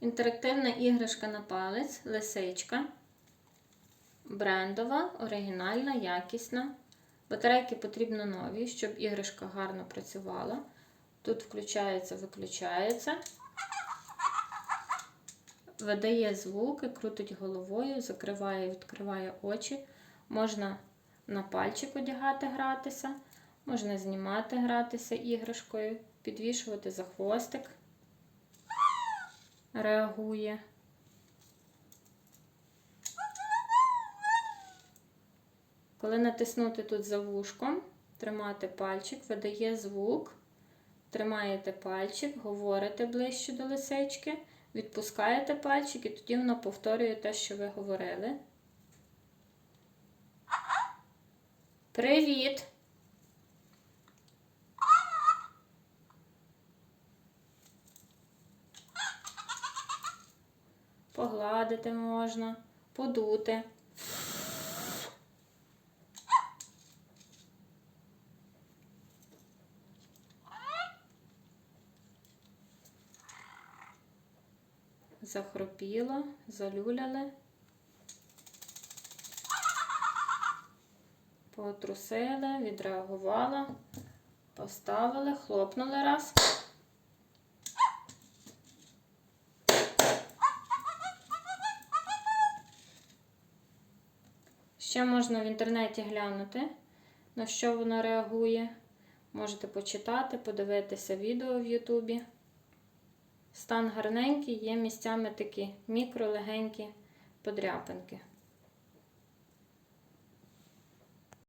Інтерактивна іграшка на палець, лисичка. Брендова, оригінальна, якісна. Батарейки потрібно нові, щоб іграшка гарно працювала. Тут включається, виключається. Видає звуки, крутить головою, закриває, відкриває очі. Можна на пальчик одягати, гратися, можна знімати, гратися іграшкою, підвішувати за хвостик. Реагує. Коли натиснути тут за вушком, тримати пальчик, видає звук, тримаєте пальчик, говорите ближче до лисички, відпускаєте пальчик і тоді вона повторює те, що ви говорили. Привіт! Погладити можна, подути. Захропіло, залюляли. Потрусили, відреагувала, поставили, хлопнули раз. Ще можна в інтернеті глянути, на що вона реагує. Можете почитати, подивитися відео в Ютубі. Стан гарненький, є місцями такі мікролегенькі подряпинки.